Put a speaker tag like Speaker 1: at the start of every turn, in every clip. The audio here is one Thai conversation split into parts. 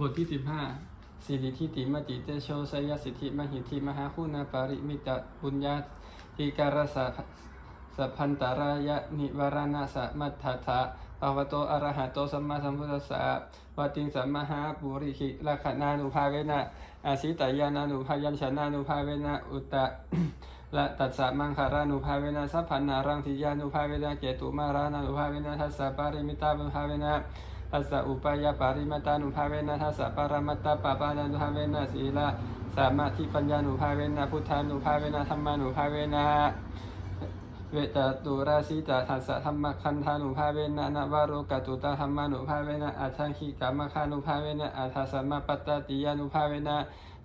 Speaker 1: บทที่สิบห้าสิริทิติมติเตโชสยสิทธิมหิทธิมหาคุณาปาริมิตะบุญญาธิการสะสัพพันตารายะนิวารณาสะมัทธะทะภาวโตอรหะโตสัมมาสัมพุทธัสสะวาติงสัมมาหาปุริหิลักขณานุภาเวนะอาสิตายานานุภายัญชนะนุภาเวนะอุตตะละตัสสะมังคารานุภาเวนะสัพพันนารังทิยานุภาเวนะเกตุมารานานุภาเวนะทัสสะปาริมิตานุภาเวนะ ทัสะอุปายาปาริมตานุภาเวนะทัสสะปารามัตตาปาปานานุภาเวนะศีลาสามาธิปัญญานุภาเวนะพุทธานุภาเวนะธรรมานุภาเวนะเวตตุราสีตาทัสสะธรรมคันธานุภาเวนะนวาโรกตุตาธรรมานุภาเวนะอัทังคิกามคานุภาเวนะอัทสมมาปัตตติยานุภาเวนะ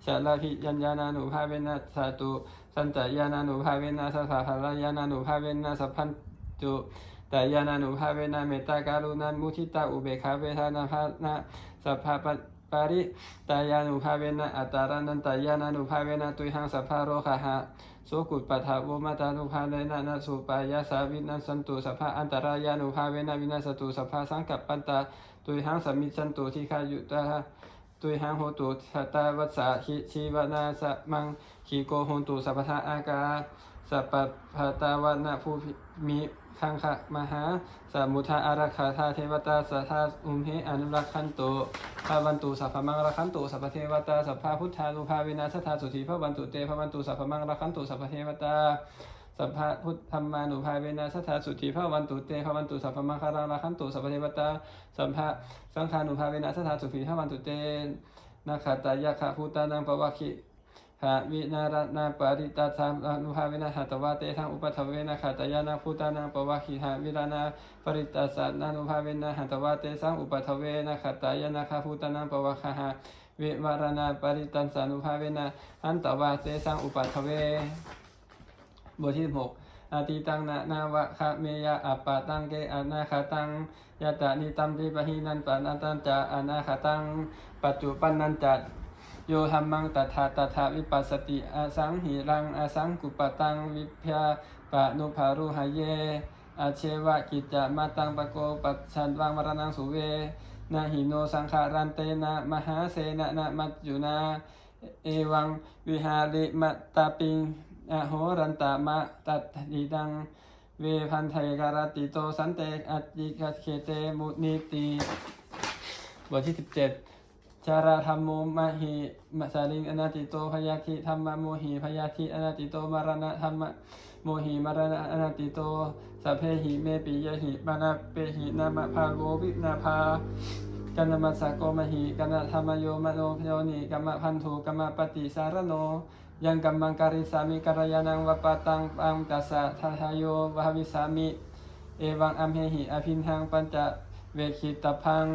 Speaker 1: ชาลาภิยัญญานานุภาเวนะสาตุสัญจายานานุภาเวนะสัพพะภรายานานุภาเวนะสัพพันตุ ตายานานุภาเวนะเมตตาการุณามุทิตาอุเบกขาเวทานาภานะสัพพะปะปาริตายานุภาเวนะอัตตารานันตายานานุภาเวนะตุยหังสัพพะโรคหะสุกุปปะทะโวมาตานุภาเวนะนะสุปายาสาวินัสสันตุสัพพะอันตรายานุภาเวนะวินาสตุสัพพะสังกัปปันตาตุยหังสมิจฉันตุทิคายุตาตุยหังโหตุสัตตาวัสสะหิชีวนาสมังขีโกโหตุสัพพะอากาสัพพะพะตาวนะภูมิ คังคะมหาสมุทาอารักขาธาเทวตาสัทธาอุมเหอนุรักขันโตภาวันตุสัพพมังรักขันตุสัพพเทวตาสัพพะพุทธานุภาเวนะสัทธาสุธีพระวันตุเตพระวันตุสัพพมังรักขันตุสัพพเทวตาสัพพะพุทธรรมานุภาเวนะสัทธาสุธีพระวันตุเตพระวันตุสัพพมังคารังราคันตุสัพพเทวตาสัพพะสังฆานุภาเวนะสัทธาสุธีพระวันตุเตนาคตายะขะภูตานังปวะคิ หาวินารนาปริตาสามอนุภาเวนะหัตวะเตทังอุปทเวนะขาตยานาภูตานังปวะคิหาวิรานาปริตาสานานุภาเวนะหัตวะเตสังอุปทเวนะขาตยานาคาภูตานังปวะคหาวิวารณาปริตันสานุภาเวนะอันตวะเตสังอุปัทเวบทที่หกอาทิตังนะนาวะคะเมยะอัปปะตังเกอนาคาตังยะตานิตัมปิปะหินันปะนันตันจะอนาคาตังปัจจุปันนันจัด โยธรรมังตถาตถาวิปัสสติอาสังหิรังอาสังกุปตังวิพยาปะนุภารุหเยอาเชวะกิจจะมาตังปะโกปัจฉันวังมรณังสุเวนะหิโนสังขารันเตนะมหาเสนะนะมัจจุนาเอวังวิหาริมัตตาปิงอโหรันตามะตัดดีดังเวพันไทการติโตสันเตอจิกเคเตมุนิติบทที่สิบเจ็ดาราธรรมโมมะหิมัสาลิงอนาติโตพยาธิธรรมโมหิพยาธิอนาติโตมรณะธรรมโมหิมรณะอนาติโตสัพเพหิเมปิยหิมานาเปหินามะภาโกวินาภากันนมัสสะโกมหิกันนธรรมโยมโนพโยนิกัมมะพันธุกัมมะปฏิสารโนยังกัมมังการิสามิการยานังวปตังปังตัสสะทาทายโยวะวิสามิ เอวังอัมเหหิอภินหังปัญจเวคิตพัง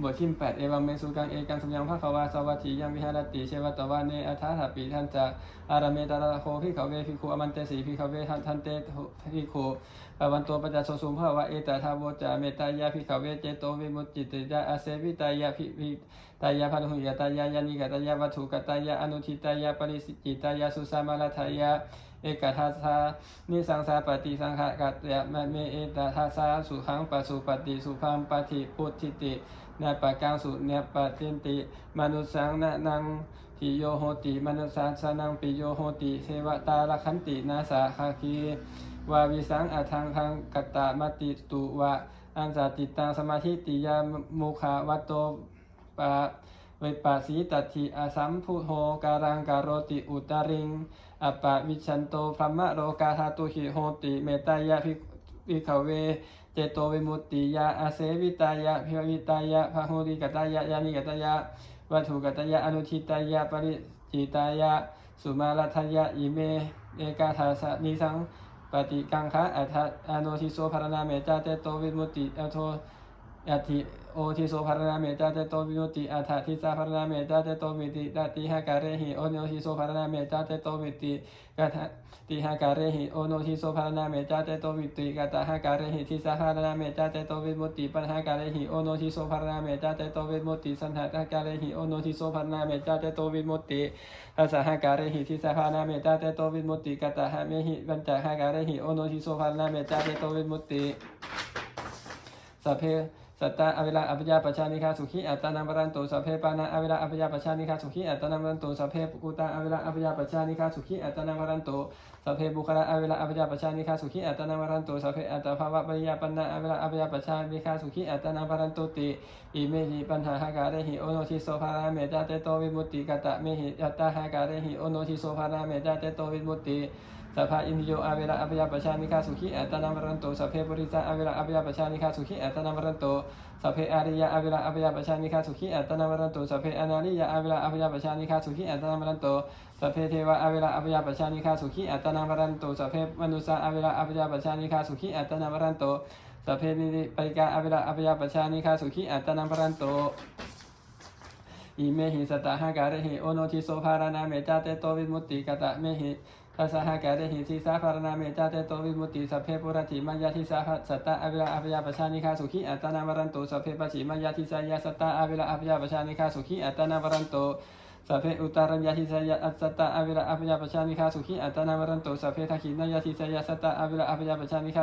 Speaker 1: บทที่แปดเอวังเมสุกังเอกังสมยังพระขวาสวัสดียังวิหารติเชวตวาเนอัฏฐาถาปิทันจะอารามเมตระโคพิขาเวพิคุอมันเตสีพิขาเวทันทันเตพิคุปวันตัวปัจจโสสุมภาวะเอตตาโวจาเมตตายาพิขาเวเจโตวิมุตจิตยาอาเสวิตายาพิวิตายาพันหุยตายายานิกตายาวัตถุกตายาอนุทิตายาปริสิจิตายาสุสามาลทายาเอกทัสสานิสังสาปฏิสังขะกัตยะมะเมเอตทัสสาสุขังปสุปฏิสุพังปฏิพุทธิติ นาปะกังสุเนปะตินติ มนุสังนะนังปิโยโหติมนุสสาสนังปิโยโหติเทวตาลคันตินาสาคาคีวาวิสังอัทังทังกัตตามติตุวะอันสาติตังสมาธิติยามุขาวัตโตปะเวปาสีตัทิอาสัมพุโหการังการโรติอุตาริงอปะวิชันโตพรหมโรกาธาตุหิโหติเมตายะภิภิ วิขเว เจโตวิมุตติยาอาเสวิตายะพิวิตายะพะโหริกตายะยานิกตายะวัตถุกตายะอนุทิตายะปริจิตายะ สุมาลัทยะอิเม เอกาทาสนิสังปฏิกังคะอัฏฐอนุทิโสภารณาเมจาเตโตวิมุตติอัโทอัตถิ โอทิโสภารณาเมตตาเตโตวิมุตติอัฏฐทิสาภารณาเมตตาเตโตวิติตติหาการเรหิโอโนทิโสภารณาเมตตาเตโตวิติกัตติหาการเรหิโอโนทิโสภารณาเมตตาเตโตวิติกัตหาการเรหิทิสาภารณาเมตตาเตโตวิมุตติปัญหาการเรหิโอโนทิโสภารณาเมตตาเตโตวิมุตติสันหาการเรหิโอโนทิโสภารณาเมตตาเตโตวิมุตติอาสหาการเรหิทิสาภารณาเมตตาเตโตวิมุตติกัตหาเมหิปัญจหาการเรหิโอโนทิโสภารณาเมตตาเตโตวิมุตติสัพเพ สัตตาอเวลาอภิยาปชานิคาสุขีอัตตานัมรันโตสัพเพปานาอเวลาอภิยาปชานิคาสุขีอัตตานัมรันโตสัพเพปุกุตาอเวลาอภิยาปชานิคาสุขีอัตตานัมรันโตสัพเพบุคลาอเวลาอภิยาปชานิคาสุขีอัตตานัมรันโตสัพเพอัตตภาวะปริยาปันนาอเวลาอภิยาปชานิคาสุขีอัตตานัมรันโตติอิเมหิปัญหาหากาเรหิโอโนทิโสภาราเมตาเตโตวิมุตติกตะเมหิยัตตาหากาเรหิโอโนทิโสภาราเมตาเตโตวิมุตติ สัพพอินโยอาเวลาอภิยาปชานิคาสุขีอัตตานัมรันโตสัพเพปุริสาอเวลาอภิยาปชานิคาสุขีอัตตานัมรันโตสัพเพอาริยะอเวลาอภิยาปชานิคาสุขีอัตนามรันโตสัพเพอนาริยะอเวลาอภิยาปชานิคาสุขีอัตนามรันโตสัพเพเทวะอเวลาอภิยาปชานิคาสุขีอัตนามรันโตสัพเพมนุสาอเวลาอภิยาปชานิคาสุขีอัตนามรันโตสัพเพนิริปิกาอเวลาอภิยาปชานิคาสุขีอัตนามรันโตอิเมหิสตาหาการหิโอโนทิโสภารนาเมจาเตโตวิมุตติกตะเมหิ ทัสสะหะแก่ได้หิทีสาภารณาเมจาเตโตวิมุติสัพเพปุรติมายาทิสาสัตตะอวิลาอภิยาปชานิคาสุขีอัตนามรันโตสัพเพปชิมายาทิสายาสัตตะอวิลาอภิยาปชานิคาสุขีอัตตนามรันโต สัพเพอุตารัญญาทิสายาอัตสัตตะอเวลาอภิยาปชานิคาสุขีอัตตนามรันโตสัพเพทักขินายาทิสายาสัตตะอเวลาอภิยาปชานิคา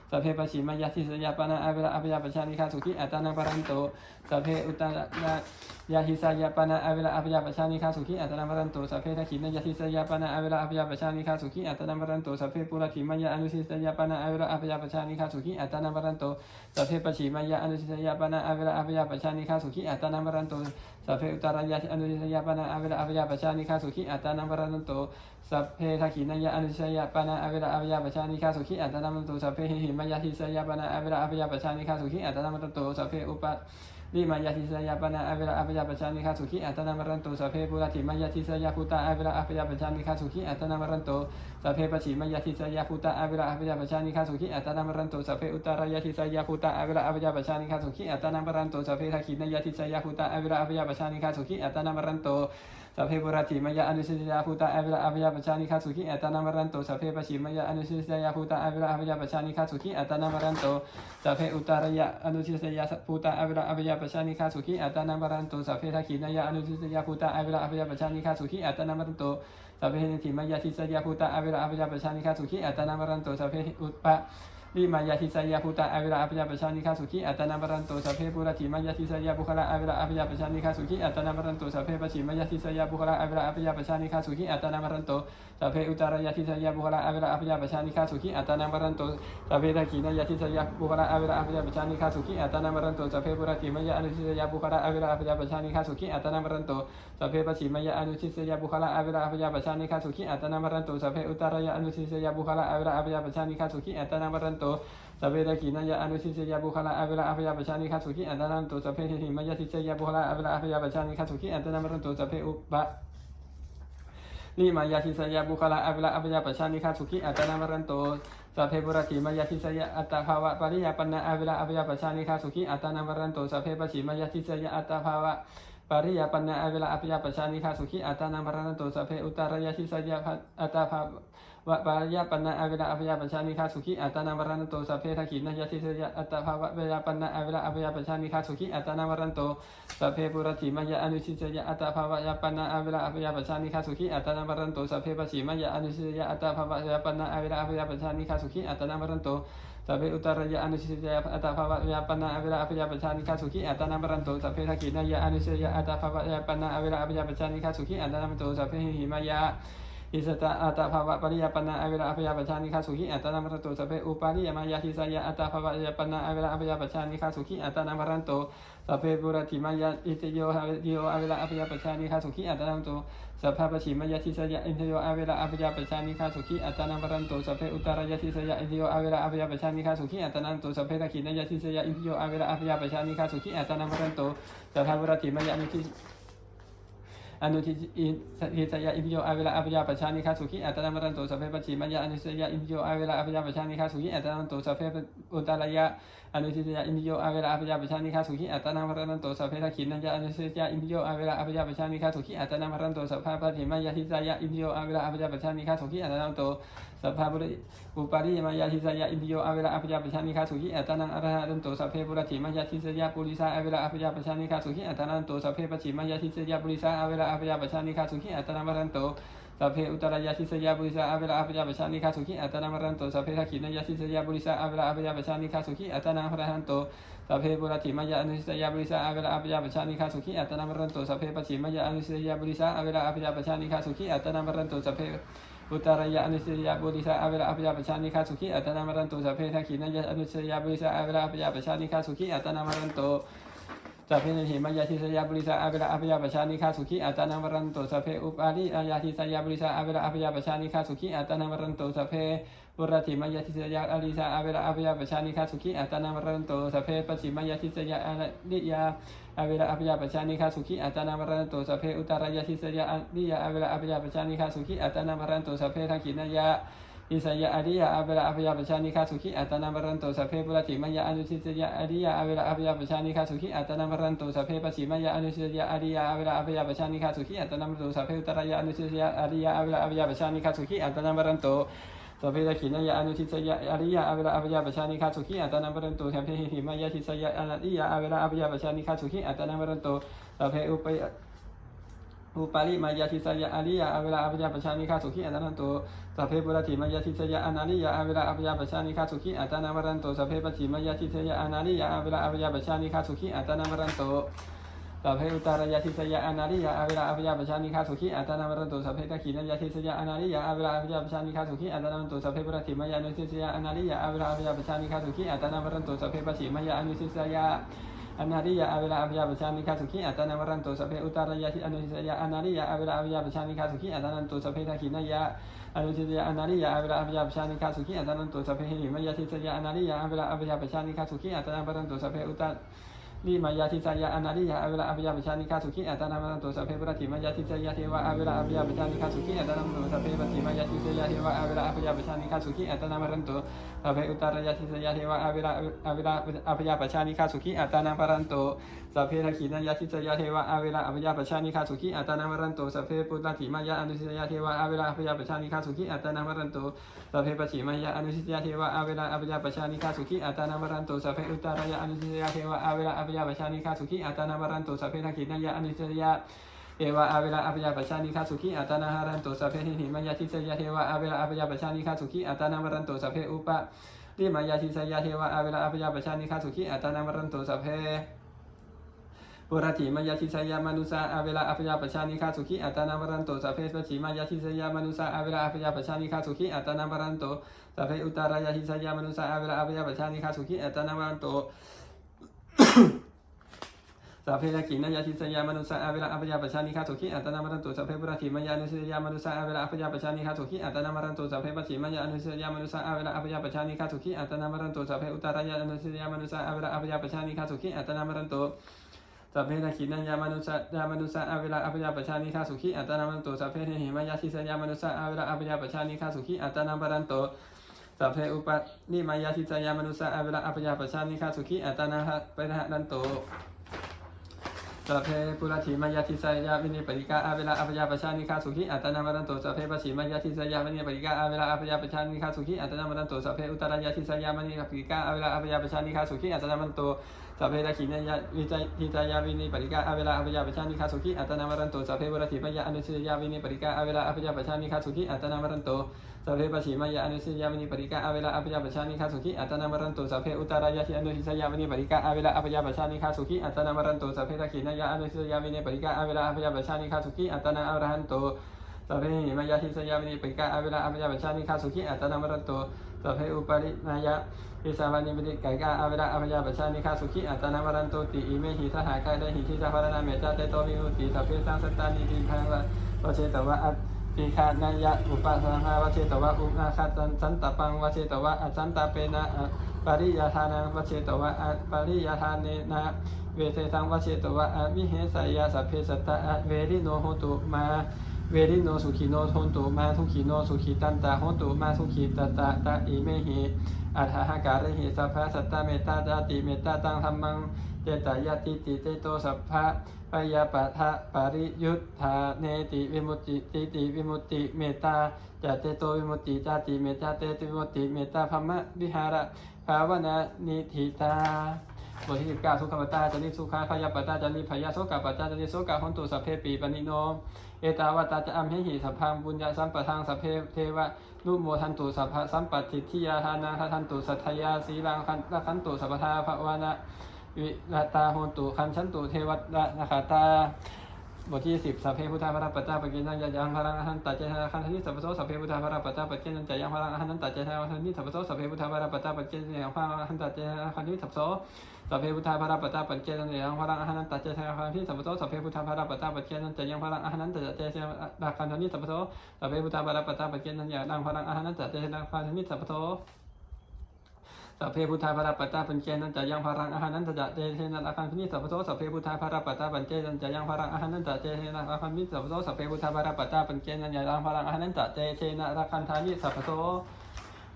Speaker 1: สัพเพปชิมายาทิสยาปนาอเวลาอภิยาปชานิคาสุขีอัตตนาบรันโตสัพเพอุตารยะยาหิสยาปนาอเวลาอภิยาปชานิคาสุขีอัตนามรันโตสัพเพทักขินายาหิสยาปนาอเวลาอภิยาปชานิคาสุขีอัตนามรันโตสัพเพปุรติมายาอนุสิสยาปนาอเวลาอภิยาปชานิคาสุขีอัตนามรันโตสัพเพปชิมายาอนุสิสยาปนาอเวลาอภิยาปชานิคาสุขีอัตนามรันโตสัพเพอุตารยาอนุสิสยาปนาอเวลาอวิยาปชานิคาสุขิอัตานามรันโตสัพเพทักขินยาอนุสิสยาปนาอเวลาอวิยาปชานิคาสุขิอัตานามรันโตสัพเพหิมายาทิสยาปนาอเวลาอวิยาปชานิคาสุขิอัตานามรันโตสัพเพอุป ลิมายาทิสยาปนาอเวลาอภิยาปชานิคาสุขีอัตนามรันโตสัพเพปุรติมายาทิสยาภูตาอเวลาอภิยาปชานิคาสุขีอัตนามรันโตสัพเพปชิมายาทิสยาภูตาอเวลาอภิยาปชานิคาสุขีอัตนามรันโตสัพเพอุตารายาทิสยาภูตาอเวลาอภิยาปชานิคาสุขีอัตนามรันโตสัพเพทักขินายาทิสยาภูตาอเวลาอภิยาปชานิคาสุขีอัตนามรันโต สัพเพปุราติมยาอนุสิตยาภูตาอเวลาอภิยาปชานิคาสุขีอัตนามรันโตสัพเพปชิมยาอนุสิตยาภูตาอเวลาอภิยาปชานิคาสุขีอัตนามรันโตสัพเพอุตารยะอนุสิตยาภูตาอเวลาอภิยาปชานิคาสุขีอัตนามรันโตสัพเพทักขินายาอนุสิตยาภูตาอเวลาอภิยาปชานิคาสุขีอัตนามรันโตสัพเพนิติมยาทิสยาภูตาอเวลาอภิยาปชานิคาสุขีอัตนามรันโตสัพเพอุปปะ ลิมายาทิสยาภูตาอเวลาอภิยาปชานิคาสุขีอัตนามรันโตสัพเพปุระติมายาทิสยาบุคลาอเวลาอภิยาปชานิคาสุขีอัตนามรันโตสัพเพปชิมายาทิสยาบุคลาอเวลาอภิยาปชานิคาสุขีอัตนามรันโตสัพเพอุตารายาทิสยาบุคลาอเวลาอภิยาปชานิคาสุขีอัตนามรันโตสัพเพทักขินายาทิสยาบุคลาอเวลาอภิยาปชานิคาสุขีอัตนามรันโตสัพเพปุระติมายาอนุทิสยาบุคลาอเวลาอภิยาปชานิคาสุขีอัตนามรันโตสัพเพปชิมายาอนุทิสยาบุคลาอเวลาอภิยาปชานิคาสุขีอัตนามรันโตสัพเพอุตารายาอนุทิสยาบุคลาอเวลาอภิยาปชานิคาสุขีอัตนามรันโตตสัพเพตะกีนายะอนุสิเสยาบุคลาอเวลาอภยาปชานิคาสุขีอันตนันตุสัพเพหิมยะทิเสยาบุคลาอเวลาอภยาปชานิคาสุขีอันตนัมรันตุสัพเพอุปะลิมายาทิเสยาบุคลาอเวลาอภยาปชานิคาสุขีอัตนัมรันตุสัพเพบุรติมายาทิเสยาอัตตภาวะปริยาปนะอเวลาอภยาปชานิคาสุขีอัตนัมรันตุสัพเพปชิมายาทิเสยาอัตตภาวะ ปริยาปนะอเวลาอภยาปชานิคาสุขีอันตนัมรันตุสัพเพอุตารยาทิเสยาอัตตภาวะปารยาปนะอเวลาอภยาปชานิคาสุขีอัตานามรันโตสัพเพทักขินายาทิสยะอัตตภาวะเวลาปนะอเวลาอภยาปชานิคาสุขีอัตานามรันโตสัพเพปุรติมายะอนุชิสยะอัตตภาวะยาปนะอเวลาอภยาปชานิคาสุขีอัตานามรันโตสัพเพปชิมายะอนุชิสยะอัตตภาวะยาปนะอเวลาอภยาปชานิคาสุขีอัตานามรันโต สัพเพอุตารยะอนุชิตยะอัตตภาวะยาปนาอเวลาอภิยาปชานิคาสุขีอัตนามรันโตสัพเพทักินายะอนุชิตยะอัตตภาวะยาปนาอเวลาอภิยาปชานิคาสุขีอัตนามรันโตสัพเพหิมายะ อิสตะอัตภาวะปริยปนะอเวลาอภยาปชานิคาสุขีอัตนามรันโตสัพเพอุปาริยมายาทิสายะอัตภาวะปริยปนะอเวลาอภยาปชานิคาสุขีอัตนามรันโตสัพเพปุรติมายาอิตโยหะโยอเวลาอภยาปชานิคาสุขีอัตนามโตสัพพปชิมายาทิสายะอินทโยอเวลาอภยาปชานิคาสุขีอัตนามรันโตสัพเพอุตารายาทิสายะอินทโยอเวลาอภยาปชานิคาสุขีอัตนามโตสัพเพตะขินายาทิสายะอินทโยอเวลาอภยาปชานิคาสุขีอัตนามรันโตสัพพปุรติมายานิทิ อนุทิอิทิสยาอินโยอาเวลาอภิยาปชานิคาสุขีอัตตามรันโตสัพเพปชิมัญญาอนุทิสยาอินโยอาเวลาอภิยาปชานิคาสุขีอัตตานันโตสัพเพอุตตรายะอนุทิสยาอินโยอาเวลาอภิยาปชานิคาสุขีอัตตานามรันโตสัพเพทักขินัยะอนุทิสยาอินโยอาเวลาอภิยาปชานิคาสุขีอัตตานามรันโตสัพเพะปฏิมัญญาทิสยาอินโยอาเวลาอภิยาปชานิคาสุขีอัตตานันโต สัพพะบุริอุปาริมายะทิสยาอิปิโยอเวลาอภิยาปชานิคาสุขีอัตานังอรหันโตสัพเพปุรติมายะทิสยาปุริสาอเวลาอภิยาปชานิคาสุขีอัตานันโตสัพเพปชิมายะทิสยาปุริสาอเวลาอภิยาปชานิคาสุขีอัตานามรันโตสัพเพอุตรายาทิสยาบุริสาอเวลาอาปยาปชานิคาสุขีอัตตนามรันโตสัพเพทักขินายาทิสยาบุริสาอเวลาอาปยาปชานิคาสุขีอัตตนาพระหันโตสัพเพปุรติมายาอนุทิสยาบุริสาอเวลาอาปยาปชานิคาสุขีอัตตนามรันโตสัพเพปชิมายาอนุทิสยาบุริสาอเวลาอาปยาปชานิคาสุขีอัตตนามรันโตสัพเพ อุตรายาอนุทิสยาบุริสาอเวลาอาปยาปชานิคาสุขีอัตนามรันโตสัพเพทักขินัยาอนุทิสยาบุริสาอเวลาอาปยาปชานิคาสุขีอัตตนามรันโต สัพเพนิหิมายาทิสยาบริสาอาเวลาอภิยาปชานิคาสุขีอัตานามรันโตสัพเพอุปาริอายาทิสยาบริสาอาเวลาอภิยาปชานิคาสุขีอัตานามรันโตสัพเพปุรติมายาทิสยาอาริสาอาเวลาอภิยาปชานิคาสุขีอัตานามรันโตสัพเพปชิมายาทิสยาอาริยาอาเวลาอภิยาปชานิคาสุขีอัตานามรันโตสัพเพอุตารายาทิสยาอาริยาอาเวลาอภิยาปชานิคาสุขีอัตานามรันโตสัพเพทักขินายา อิสยาอริยาอาเวลาอภิยาปชานิคาสุขีอัตตนามรันโตสัพเพปุรติมยาอนุทิสยาอริยาอาเวลาอภิยาปชานิคาสุขีอัตตนามรันโตสัพเพปชิมยาอนุทิสยาอริยาอาเวลาอภิยาปชานิคาสุขีอัตตนามรันโตสัพเพอุตรายาอนุทิสยาอริยาอาเวลาอภิยาปชานิคาสุขีอัตตนามรันโตสัพเพตะขินายาอนุทิสยาอริยาอาเวลาอภิยาปชานิคาสุขีอัตตนามรันโตสัพเพหิมายาทิสยาอริยาอาเวลาอภิยาปชานิคาสุขีอัตนามรันโตสัพเพอุปย อุปาริมายาทิสยาอาริยาอเวลาอภิยาปชานิคาสุขีอัตนันโตสัพเพปุรติมายาทิสยาอนาริยาอเวลาอภิยาปชานิคาสุขีอัตนามรันโตสัพเพปชิมายาทิสยาอนาริยาอเวลาอภิยาปชานิคาสุขีอัตนามรันโตสัพเพอุตารยาทิสยาอนาริยาอเวลาอภิยาปชานิคาสุขีอัตนามรันโตสัพเพตะขีนายาทิสยาอนาริยาอเวลาอภิยาปชานิคาสุขีอัตนามรันโตสัพเพปุรติมายานุทิสยาอนาริยาอเวลาอภิยาปชานิคาสุขีอัตนามรันโตสัพเพปชิมายาอนุทิสยา อนาริยาอเวลาอวิยาปชามิคาสุขีอัตนามรันโตสัพเพอุตารายาทิอนุชิตยาอนาริยาอเวลาอวิยาปชามิคาสุขีอัตนันโตสัพเพทักขินายะอนุชิตยาอนาริยาอเวลาอวิยาปชามิคาสุขีอัตนันโตสัพเพหิมยาทิสยาอนาริยาอเวลาอวิยาปชามิคาสุขีอัตนามรันโตสัพเพอุตา ลิมายาทิสายาอนาริยาอเวลาอภิยาปิชานิคาสุขีอัตนามันตุสัพเพปรติมายาทิสายาเทวะอเวลาอภิยาปิชานิคาสุขีอัตนามันตุสัพเพปรติมายาทิสายาเทวะอเวลาอภิยาปิชานิคาสุขีอัตนามันตุสัพเพอุตารยาทิสายาเทวะอเวลาอเวลาอภิยาปิชานิคาสุขีอัตนามันตุสัพเพทักขินายาทิสยาเทวะอาเวลาอภิยาปชานิคาสุขีอัตานามรันโตสัพเพปุตตถิมายาอนุทิสยาเทวะอาเวลาอภิยาปชานิคาสุขีอัตานามรันโตสัพเพปชิมายาอนุทิสยาเทวะอาเวลาอภิยาปชานิคาสุขีอัตานามรันโตสัพเพอุตตารายาอนุทิสยาเทวะอาเวลาอภิยาปชานิคาสุขีอัตานามรันโตสัพเพทักขินายาอนุทิสยาเอวะอาเวลาอภิยาปชานิคาสุขีอัตานาหารันโตสัพเพหิมายาทิสยาเทวะอาเวลาอภิยาปชานิคาสุขีอัตานามรันโตสัพเพอุปะลิมายาทิสยาเทวะอาเวลาอภิยาปชานิคาสุขีอัตานามรันโตสัพเพ ปุรติมายาทิสยามนุสาอาเวลาอภิยาปชานิคาสุขีอัตานามรันโตสัพเพสปชิมายาทิสยามนุสาอาเวลาอภิยาปชานิคาสุขีอัตานามรันโตสัพเพอุตารายาทิสยามนุสาอาเวลาอภิยาปชานิคาสุขีอัตานามรันโตสัพเพทักขินายาทิสยามนุสาอาเวลาอภิยาปชานิคาสุขีอัตนามรันโตสัพเพปุรติมายานุสยามนุสาอาเวลาอภิยาปชานิคาสุขีอัตนามรันโตสัพเพปชิมายานุสยามนุสาอาเวลาอภิยาปชานิคาสุขีอัตนามรันโตสัพเพอุตารายานุสยามนุสาอาเวลาอภิยาปชานิคาสุขีอัตนามรันโต สัพเพทักขินัญญามนุสยามนุสอาเวลาอภิยาปชานิคาสุขีอัตตานามันโตสัพเพเทหิมายาชิสยามนุสอาเวลาอภิยาปชานิคาสุขีอัตนานาปรันโตสัพเพอุปนิมายาชิสยามนุสอาเวลาอภิยาปชานิคาสุขีอัตนาหะปะหะนันโต สัพเพปุรติมายาทิสยาวินิปริกาอาเวลาอภิยาปชานิคาสุขีอัตตานามรันโตสัพเพปชิมายาทิสยาวินิปริกาอาเวลาอภิยาปชานิคาสุขีอัตตานามรันโตสัพเพอุตรายาทิสยาวินิปริกาอาเวลาอภิยาปชานิคาสุขีอัตตานามันโตสัพเพทักขินายาวิจัยทิจายาวินิปริกาอาเวลาอภิยาปชานิคาสุขีอัตนามรันโตสัพเพวรติมายาอนุสิยาวินิปริกาอาเวลาอภิยาปชานิคาสุขีอัตตนามรันโตสัพเพปชิมายาอนุสิยาวินิปริกาอเวลาอภิยาปชานิคาสุขีอัตนามรันโตสัพเพอุตารายาทิอนุสิยาวินิปริกาอเวลาอภิยาปชานิคาสุขีอัตนามรันโตสัพเพทักขินายาอนุสิยาวินิปริกาอเวลาอภิยาปชานิคาสุขีอัตนาอรหันโตสัพเพหิมายาทิสยาวินิปริกาอเวลาอภิยาปชานิคาสุขีอัตนามรันโตสัพเพอุปาริมายาพิสาวันิมิติก่กาอเวลาอภิยาปชานิคาสุขีอัตนามรันโตติอิเมหิสหากายได้หิทิสาภารนาเมจาเตโตวิมุตติสัพเพสังสตานิติพังวะโอเชตวะอัต ปีคานายะอุปสังหาวเชตวะอุนาคาจันสันตปังวเชตวะอจันตเปนะปริยทานังวเชตวะอปริยทานเนนะเวเทสังวเชตวะอวิเหสยาสัพเพสัตตะอะเวริโนโหตุมา เวริโนสุขีโนทนตุมาทุขีโนสุขีตันตาโหตุมาทุขีตตาตาอิเมหิอัฏฐหการหิสัพพะสัตตะเมตตาจาติเมตตาตังธรรมังเจตายาติติเตโตสัพพะปยาปะทะปริยุทธาเนติวิมุตติติติวิมุตติเมตตาจเตโตวิมุตติจาติเมตตาเตติวิมุตติเมตตาพมะวิหาระภาวนานิธิตาบทที่สิบเก้าทุขปตาจานิสุขาพยาปตาจานิพยาโสกปตาจานิโสกหนตุสัพเพปีปนิโน เอตาวตาจะอัมเหหิสัพพังบุญญาสัมปทางสัพเพเทวะรูปโมทันตุสัพพะสัมปติทิยาทานาทันตุสัทธยาสีลังคันละคันตุสัพพทาภวานะวิรตาโหตุคันชันตุเทวะนาคาตา บทที่สิบสัพเพพุทธาพระปัจจาปเกินันยยังพลังอหันตาเจนาคันธนิสัพพโสสัพเพพุทธาพระปัจจาปเกินันจยังพลังอหันตาเจนาคันธนิสัพพโสสัพเพพุทธาพระปัจจาปเกินันยังพลังอหันตาเจนาคันธนิสัพพโสสัพเพพุทธาพระปัจจาปเกินันยังพลังอหันตาเจนาคันธนิสัพพโสสัพเพพุทธาพระปัจจาปเกินันจยังพลังอหันตาเจนาคันธนิสัพพโสสัพเพพุทธาพระปัจจาปเกินันยังพลังอหันตาเจนาคันธนิสัพพโส สัพเพพุทธาภราปัตตาปัญเจนันจะยังพารังอาหารนันจะเจเทนันอาคันพินิสัพพโสสัพเพพุทธาภราปัตตาปัญเจนันจะยังพารังอาหารนันจะเจเทนันอาคันพินิสัพพโสสัพเพพุทธาภราปัตตาปัญเจนันยังพารังอาหารนันจะเจเทนันอาคันธานิสัพพโส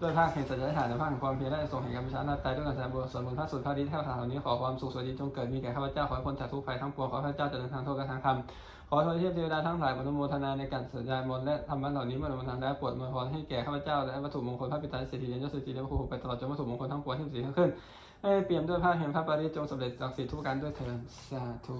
Speaker 1: ด้วยภาคแห่งสัจจะฐานภาคแห่งความเพียรและทรงแห่งการพิชานาตายด้วยการแสดงบุญส่วนบุญพระสุดพระฤทธิ์เท่าฐานเหล่านี้ขอความสุขสวัสดีจงเกิดมีแก่ข้าพเจ้าขอให้พ้นจากทุกภัยทั้งปวงขอข้าพเจ้าเจริญทางโทษและทางธรรม ขอโทษเทพเทวดาทั้งหลายบนุโมทนาในการสัญญามนและธรรมะเหล่านี้มาอนุโมทนาและปวดอวยพรให้แก่ข้าพเจ้าและวัตถุมงคลพระปิตาสิทธิเดชยศสิทธิเดชพระคูไปตลอดจนวัตถุมงคลทั้งปวงที่สีขึ้นให้เปี่ยมด้วยพระแห่งพระปริจงสำเร็จศักดิ์สิทธิ์ทุกการด้วยเถิดสาธุ